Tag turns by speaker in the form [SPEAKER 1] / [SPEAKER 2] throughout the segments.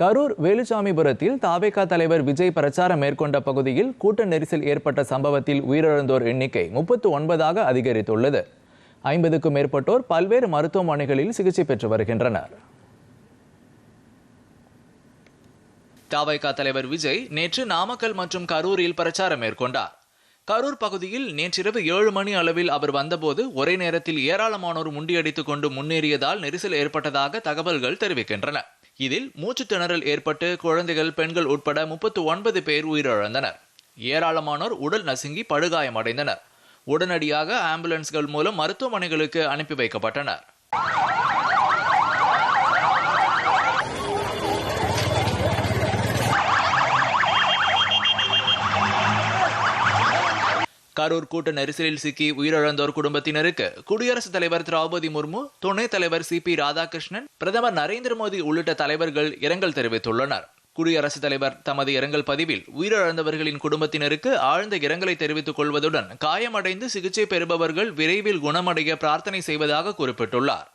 [SPEAKER 1] கரூர் வேலுசாமிபுரத்தில் தாவேகா தலைவர் விஜய் பிரச்சாரம் மேற்கொண்ட பகுதியில் கூட்ட நெரிசல் ஏற்பட்ட சம்பவத்தில் உயிரிழந்தோர் எண்ணிக்கை முப்பத்து ஒன்பதாக அதிகரித்துள்ளது ஐம்பதுக்கும் மேற்பட்டோர் பல்வேறு மருத்துவமனைகளில் சிகிச்சை பெற்று வருகின்றனர்
[SPEAKER 2] தாவேகா தலைவர் விஜய் நேற்று நாமக்கல் மற்றும் கரூரில் பிரச்சாரம் மேற்கொண்டார் கரூர் பகுதியில் நேற்றிரவு ஏழு மணி அளவில் அவர் வந்தபோது ஒரே நேரத்தில் ஏராளமானோர் முண்டியடித்துக் கொண்டு முன்னேறியதால் நெரிசல் ஏற்பட்டதாக தகவல்கள் தெரிவிக்கின்றன இதில் மூச்சுத்திணறல் ஏற்பட்டு குழந்தைகள் பெண்கள் உட்பட முப்பத்து ஒன்பது பேர் உயிரிழந்தனர் ஏராளமானோர் உடல் நசுங்கி படுகாயமடைந்தனர் உடனடியாக ஆம்புலன்ஸ்கள் மூலம் மருத்துவமனைகளுக்கு அனுப்பி வைக்கப்பட்டனர் கரூர் கூட்ட நெரிசலில் சிக்கி உயிரிழந்தோர் குடும்பத்தினருக்கு குடியரசுத் தலைவர் திரௌபதி முர்மு துணைத் தலைவர் சி பி ராதாகிருஷ்ணன் பிரதமர் நரேந்திர மோடி உள்ளிட்ட தலைவர்கள் இரங்கல் தெரிவித்துள்ளனர் குடியரசுத் தலைவர் தமது இரங்கல் பதிவில் உயிரிழந்தவர்களின் குடும்பத்தினருக்கு ஆழ்ந்த இரங்கலை தெரிவித்துக் கொள்வதுடன் காயமடைந்து சிகிச்சை பெறுபவர்கள் விரைவில் குணமடைய பிரார்த்தனை செய்வதாக குறிப்பிட்டுள்ளார்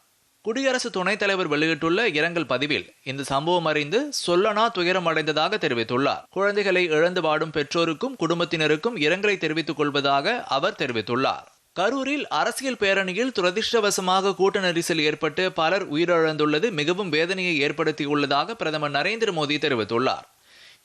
[SPEAKER 2] குடியரசு துணைத் தலைவர் வெளியிட்டுள்ள இரங்கல் பதிவில் இந்த சம்பவம் அறிந்து சொல்லனா துயரம் அடைந்ததாக தெரிவித்துள்ளார் குழந்தைகளை இழந்து வாடும் பெற்றோருக்கும் குடும்பத்தினருக்கும் இரங்கலை தெரிவித்துக் கொள்வதாக அவர் தெரிவித்துள்ளார் கரூரில் அரசியல் பேரணியில் துரதிருஷ்டவசமாக கூட்ட நெரிசல் ஏற்பட்டு பலர் உயிரிழந்துள்ளது மிகவும் வேதனையை ஏற்படுத்தியுள்ளதாக பிரதமர் நரேந்திர மோடி தெரிவித்துள்ளார்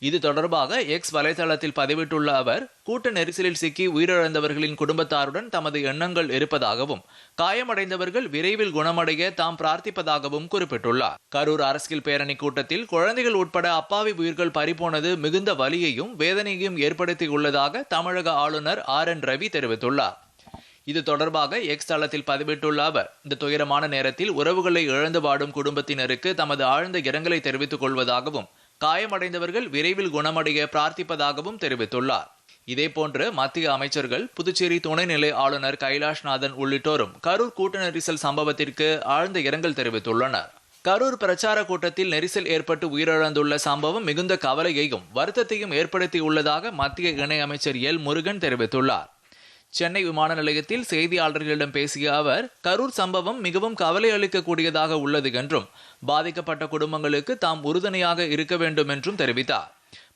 [SPEAKER 2] இது தொடர்பாக எக்ஸ் வலைதளத்தில் பதிவிட்டுள்ள அவர் கூட்ட நெரிசலில் சிக்கி உயிரிழந்தவர்களின் குடும்பத்தாருடன் தமது எண்ணங்கள் இருப்பதாகவும் காயமடைந்தவர்கள் விரைவில் குணமடைய தாம் பிரார்த்திப்பதாகவும் குறிப்பிட்டுள்ளார் கரூர் அரசியல் பேரணி கூட்டத்தில் குழந்தைகள் உட்பட அப்பாவி உயிர்கள் பறிபோனது மிகுந்த வலியையும் வேதனையையும் ஏற்படுத்தியுள்ளதாக தமிழக ஆளுநர் ஆர் என் ரவி தெரிவித்துள்ளார் இது தொடர்பாக எக்ஸ் தளத்தில் பதிவிட்டுள்ள அவர் இந்த துயரமான நேரத்தில் உறவுகளை இழந்து வாடும் குடும்பத்தினருக்கு தமது ஆழ்ந்த இரங்கலை தெரிவித்துக் கொள்வதாகவும் காயமடைந்தவர்கள் விரைவில் குணமடைய பிரார்த்திப்பதாகவும் தெரிவித்துள்ளார் இதேபோன்று மத்திய அமைச்சர்கள் புதுச்சேரி துணைநிலை ஆளுநர் கைலாஷ்நாதன் உள்ளிட்டோரும் கரூர் கூட்ட நெரிசல் சம்பவத்திற்கு ஆழ்ந்த இரங்கல் தெரிவித்துள்ளனர் கரூர் பிரச்சார கூட்டத்தில் நெரிசல் ஏற்பட்டு உயிரிழந்துள்ள சம்பவம் மிகுந்த கவலையையும் வருத்தத்தையும் ஏற்படுத்தியுள்ளதாக மத்திய இணையமைச்சர் எல் முருகன் தெரிவித்துள்ளார் சென்னை விமான நிலையத்தில் செய்தியாளர்களிடம் பேசிய அவர் கரூர் சம்பவம் மிகவும் கவலை அளிக்கக்கூடியதாக உள்ளது என்றும் பாதிக்கப்பட்ட குடும்பங்களுக்கு தாம் உறுதுணையாக இருக்க வேண்டும் என்றும் தெரிவித்தார்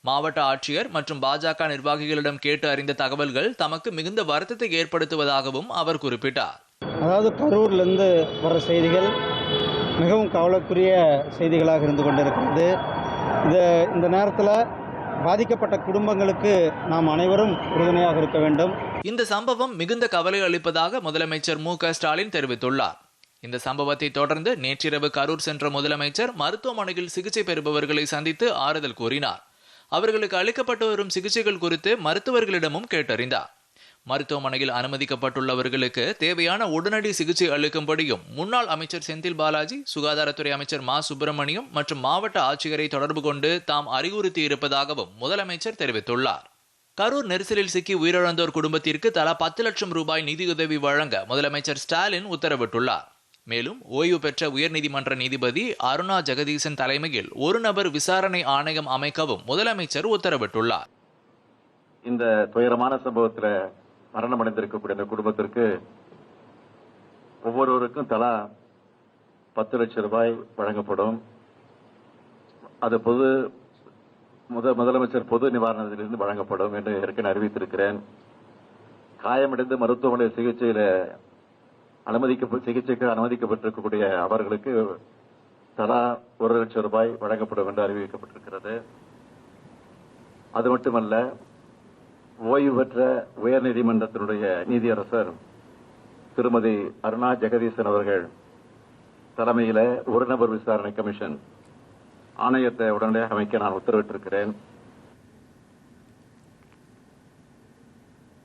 [SPEAKER 2] மாவட்ட ஆட்சியர் மற்றும் பாஜக நிர்வாகிகளிடம் கேட்டு அறிந்த தகவல்கள் தமக்கு மிகுந்த வருத்தத்தை ஏற்படுத்துவதாகவும் அவர் குறிப்பிட்டார்
[SPEAKER 3] அதாவது கரூர்லேருந்து வர செய்திகள் மிகவும் கவலைக்குரிய செய்திகளாக இருந்து கொண்டிருக்கிறது இந்த நேரத்தில் பாதிக்கப்பட்ட குடும்பங்களுக்கு நாம் அனைவரும் உறுதுணையாக இருக்க வேண்டும்
[SPEAKER 2] இந்த சம்பவம் மிகுந்த கவலை அளிப்பதாக முதலமைச்சர் மு ஸ்டாலின் தெரிவித்துள்ளார் இந்த சம்பவத்தை தொடர்ந்து நேற்றிரவு கரூர் சென்ற முதலமைச்சர் மருத்துவமனையில் சிகிச்சை பெறுபவர்களை சந்தித்து ஆறுதல் கூறினார் அவர்களுக்கு அளிக்கப்பட்டு வரும் சிகிச்சைகள் குறித்து மருத்துவர்களிடமும் கேட்டறிந்தார் மருத்துவமனையில் அனுமதிக்கப்பட்டுள்ளவர்களுக்கு தேவையான உடனடி சிகிச்சை அளிக்கும்படியும் முன்னாள் அமைச்சர் செந்தில் பாலாஜி சுகாதாரத்துறை அமைச்சர் மா சுப்பிரமணியம் மற்றும் மாவட்ட ஆட்சியரை தொடர்பு கொண்டு தாம் அறிவுறுத்தி இருப்பதாகவும் முதலமைச்சர் தெரிவித்துள்ளார் கரூர் நெரிசலில் சிக்கி உயிரிழந்தோர் குடும்பத்திற்கு தலா பத்து லட்சம் ரூபாய் நிதியுதவி வழங்க முதலமைச்சர் ஸ்டாலின் உத்தரவிட்டுள்ளார் மேலும் ஓய்வு பெற்ற உயர்நீதிமன்ற நீதிபதி அருணா ஜெகதீசன் தலைமையில் ஒரு நபர் விசாரணை ஆணையம் அமைக்கவும் முதலமைச்சர் உத்தரவிட்டுள்ளார்
[SPEAKER 4] இந்த துயரமான சம்பவத்தில் மரணம் அடைந்திருக்கக்கூடிய அந்த குடும்பத்திற்கு ஒவ்வொருவருக்கும் தலா பத்து லட்சம் ரூபாய் வழங்கப்படும் அது பொது முத முதலமைச்சர் பொது நிவாரணத்திலிருந்து வழங்கப்படும் என்று ஏற்கனவே அறிவித்திருக்கிறேன் காயமடைந்து மருத்துவமனை சிகிச்சையில் அனுமதிக்க சிகிச்சைக்கு அனுமதிக்கப்பட்டிருக்கக்கூடிய அவர்களுக்கு தலா ஒரு லட்சம் ரூபாய் வழங்கப்படும் என்று அறிவிக்கப்பட்டிருக்கிறது அது மட்டுமல்ல ஓய்வு பெற்ற உயர்நீதிமன்றத்தினுடைய நீதியரசர் திருமதி அருணா ஜெகதீசன் அவர்கள் தலைமையில் ஒரு நபர் விசாரணை கமிஷன் ஆணையத்தை உடனடியாக அமைக்க நான் உத்தரவிட்டிருக்கிறேன்